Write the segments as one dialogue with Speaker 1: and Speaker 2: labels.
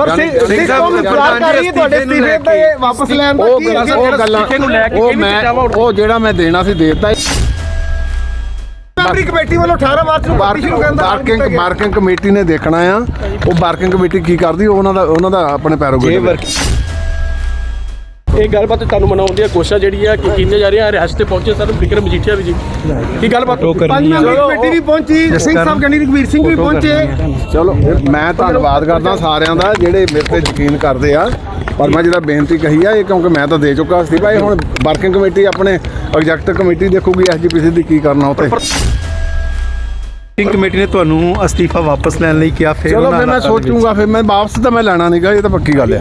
Speaker 1: ਪਰ ਸਿੱਖ ਕੌਮ ਇੰਤਜ਼ਾਰ ਕਰ ਰਹੀ ਹੈ ਤੁਹਾਡੇ ਅਸਤੀਫੇ ਤੇ ਵਾਪਸ ਲੈਣ ਦਾ
Speaker 2: ਉਹ
Speaker 1: ਕੀ
Speaker 2: ਗੱਲਾਂ ਉਹ ਗੱਲਾਂ ਉਹ ਮੈਂ ਉਹ ਜਿਹੜਾ ਮੈਂ ਦੇਣਾ ਸੀ ਦੇਤਾ
Speaker 1: ਮੈਂਬਰੀ ਕਮੇਟੀ ਵੱਲੋਂ 18 ਮਾਰਚ ਨੂੰ ਪਾਰਟੀ ਸ਼ੁਰੂ ਕਰਨ ਦਾ ਗਿਆ।
Speaker 2: ਵਰਕਿੰਗ ਕਮੇਟੀ ਨੇ ਦੇਖਣਾ ਆ। ਉਹ ਵਰਕਿੰਗ ਕਮੇਟੀ ਕੀ ਕਰਦੀ? ਉਹ ਉਹਨਾਂ ਦਾ ਉਹਨਾਂ ਦਾ ਆਪਣੇ ਪੈਰੋਗੇ
Speaker 3: ਇਹ ਗੱਲਬਾਤ ਤੁਹਾਨੂੰ ਮਨਾਉਣ ਦੀ ਕੋਸ਼ਿਸ਼ ਜਿਹੜੀ ਆ ਕਿ ਕੀਤੇ ਜਾ ਰਹੀ ਆ ਰਿਆਸਤ ਤੇ ਪਹੁੰਚੇ ਸਰ ਵਿਕਰਮ ਮਜੀਠੀਆ ਵੀ ਜੀ। ਕੀ ਗੱਲਬਾਤ?
Speaker 1: ਪੰਜ ਮੈਂਬਰੀ ਕਮੇਟੀ ਵੀ ਪਹੁੰਚੀ ਸਿੰਘ ਸਾਹਿਬ ਗੰਡੀ ਰਘਵੀਰ ਸਿੰਘ ਵੀ ਪਹੁੰਚੇ।
Speaker 2: ਚਲੋ ਮੈਂ ਧੰਨਵਾਦ ਕਰਦਾ ਸਾਰਿਆਂ ਦਾ ਜਿਹੜੇ ਮੇਰੇ ਤੇ ਯਕੀਨ ਕਰਦੇ ਆ। ਪਰ ਮੈਂ ਜਿਹੜਾ ਬੇਨਤੀ ਕਹੀ ਆ ਇਹ ਕਿਉਂਕਿ ਮੈਂ ਤਾਂ ਦੇ ਚੁੱਕਾ ਸੀ। ਭਾਈ ਹੁਣ ਵਰਕਿੰਗ ਕਮੇਟੀ ਆਪਣੇ ਐਗਜ਼ੈਕਟਿਵ ਕਮੇਟੀ ਦੇਖੂਗੀ ਐਸਜੀਪੀਸੀ ਦੀ ਕੀ ਕਰਨਾ ਉੱਤੇ
Speaker 4: ਕਮੇਟੀ ਨੇ ਤੁਹਾਨੂੰ ਅਸਤੀਫਾ ਵਾਪਸ ਲੈਣ ਲਈ ਕਿਹਾ ਫਿਰ
Speaker 2: ਚਲੋ ਫਿਰ ਮੈਂ ਸੋਚੂਗਾ ਫਿਰ ਮੈਂ ਵਾਪਸ ਤਾਂ ਮੈਂ ਲੈਣਾ ਨਹੀਂਗਾ ਇਹ ਤਾਂ ਪੱਕੀ ਗੱਲ ਆ।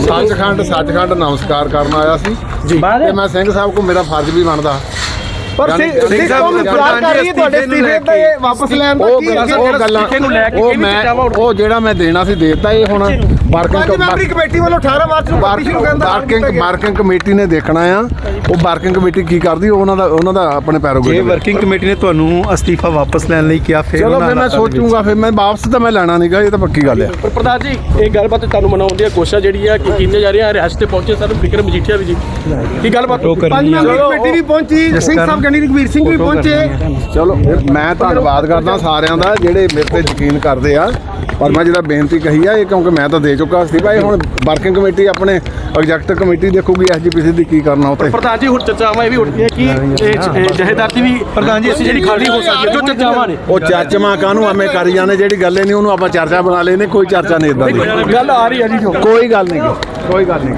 Speaker 2: ਸੱਚਖੰਡ ਸੱਚਖੰਡ ਨਮਸਕਾਰ ਕਰਨ ਆਇਆ ਸੀ। ਜੀ। ਤੇ ਮੈਂ ਸਿੰਘ ਸਾਹਿਬ ਕੋ ਮੇਰਾ ਫਰਜ਼ ਵੀ ਬਣਦਾ।
Speaker 1: ਪਰ ਸਿੱਖ
Speaker 2: ਸਿੰਘ
Speaker 1: ਸਿੱਖ
Speaker 2: ਸਾਹਿਬ
Speaker 1: ਕੌਮ ਇੰਤਜ਼ਾਰ ਕਰ ਰਹੀ ਹੈ ਤੁਹਾਡੇ ਅਸਤੀਫੇ ਤੇ ਵਾਪਸ ਲੈਣ ਦਾ ਕੀ
Speaker 2: ਗੱਲਾਂ ਉਹ ਗੱਲਾਂ
Speaker 3: ਨੂੰ ਲੈ ਕੇ
Speaker 2: ਉਹ ਮੈਂ ਉਹ ਜਿਹੜਾ ਮੈਂ ਦੇਣਾ ਸੀ ਦੇਤਾ ਇਹ ਹੁਣ
Speaker 1: ਮੈਂਬਰੀ
Speaker 2: ਵਰਕਿੰਗ
Speaker 1: ਕਮੇਟੀ ਵੱਲੋਂ 18 ਮਾਰਚ ਨੂੰ ਪਾਰਟੀ ਸ਼ੁਰੂ ਕਰਨ ਦਾ ਗਿਆ।
Speaker 2: ਵਰਕਿੰਗ ਕਮੇਟੀ ਨੇ ਦੇਖਣਾ ਆ। ਉਹ ਵਰਕਿੰਗ ਕਮੇਟੀ ਕੀ ਕਰਦੀ ਉਹ ਉਹਨਾਂ ਦਾ ਉਹਨਾਂ ਦਾ ਆਪਣੇ
Speaker 4: ਜੇ
Speaker 2: ਪੈਰੋਗੇ
Speaker 4: ਵਰਕਿੰਗ ਕਮੇਟੀ ਨੇ ਤੁਹਾਨੂੰ ਅਸਤੀਫਾ ਵਾਪਸ ਲੈਣ ਲਈ ਕਿਹਾ ਫਿਰ
Speaker 2: ਚਲੋ ਫਿਰ ਮੈਂ ਸੋਚੂਗਾ ਫਿਰ ਮੈਂ ਵਾਪਸ ਤਾਂ ਮੈਂ ਲੈਣਾ ਨਹੀਂਗਾ ਇਹ ਤਾਂ ਪੱਕੀ ਗੱਲ ਆ।
Speaker 3: ਪਰ ਪ੍ਰਧਾਨ ਜੀ ਇਹ ਗੱਲਬਾਤ ਤੁਹਾਨੂੰ ਮਨਾਉਣ ਦੀ ਕੋਸ਼ਿਸ਼ ਜਿਹੜੀ ਆ ਕਿ ਕੀਤੇ ਜਾ ਰਹੀ ਆ ਰਿਆਸਤ ਤੇ ਪਹੁੰਚੇ ਸਰ ਵਿਕਰਮ ਮਜੀਠੀਆ ਵੀ ਜੀ। ਕੀ ਗੱਲਬਾਤ?
Speaker 1: ਪੰਜ। ਮੈਂਬਰੀ ਕਮੇਟੀ ਵੀ ਪਹੁੰਚੀ ਸਿੰਘ ਸਾਹਿਬ ਗੰਡੀ ਰਘਵੀਰ ਸਿੰਘ ਵੀ ਪਹੁੰਚੇ?
Speaker 2: ਚਲੋ ਮੈਂ ਧੰਨਵਾਦ ਕਰਦਾ ਸਾਰਿਆਂ ਦਾ ਜਿਹੜੇ ਮੇਰੇ ਤੇ ਯਕੀਨ ਕਰਦੇ ਆ। ਪਰ ਮੈਂ ਜਿਹੜਾ ਬੇਨਤੀ ਕਹੀ ਆ ਇਹ ਕਿਉਂਕਿ ਮੈਂ ਤਾਂ ਦੇ ਚੁੱਕਾ ਸੀ ਭਾਈ ਹੁਣ ਵਰਕਿੰਗ ਕਮੇਟੀ ਆਪਣੇ ਐਗਜ਼ੈਕਟਿਵ ਕਮੇਟੀ ਦੇਖੂਗੀ ਐਸਜੀਪੀਸੀ ਦੀ ਕੀ ਕਰਨਾ ਉੱਤੇ
Speaker 3: ਪ੍ਰਧਾਨ ਜੀ ਹੁਣ ਚਰਚਾਵਾਂ ਇਹ ਵੀ ਉੱਠਦੀਆਂ ਕਿ ਇਹ ਜਹੇਦਾਰ ਦੀ ਵੀ ਪ੍ਰਧਾਨ ਜੀ ਅਸੀਂ ਜਿਹੜੀ ਖਾਲੀ ਹੋ ਸਕਦੀ ਹੈ ਜੋ ਚਰਚਾਵਾਂ ਨੇ।
Speaker 2: ਉਹ ਚਰਚਾਵਾਂ ਕਾਹਨੂੰ ਐਵੇਂ ਕਰੀ ਜਾਂਦੇ ਜਿਹੜੀ ਗੱਲ ਨਹੀਂ ਉਹਨੂੰ ਆਪਾਂ ਚਰਚਾ ਬਣਾ ਲੈਨੇ ਕੋਈ ਚਰਚਾ ਨਹੀਂ ਇਦਾਂ ਦੀ।
Speaker 3: ਗੱਲ ਆ ਰਹੀ ਹੈ ਜੋ
Speaker 2: ਕੋਈ ਗੱਲ ਨਹੀਂ ਕੋਈ ਗੱਲ ਨਹੀਂ।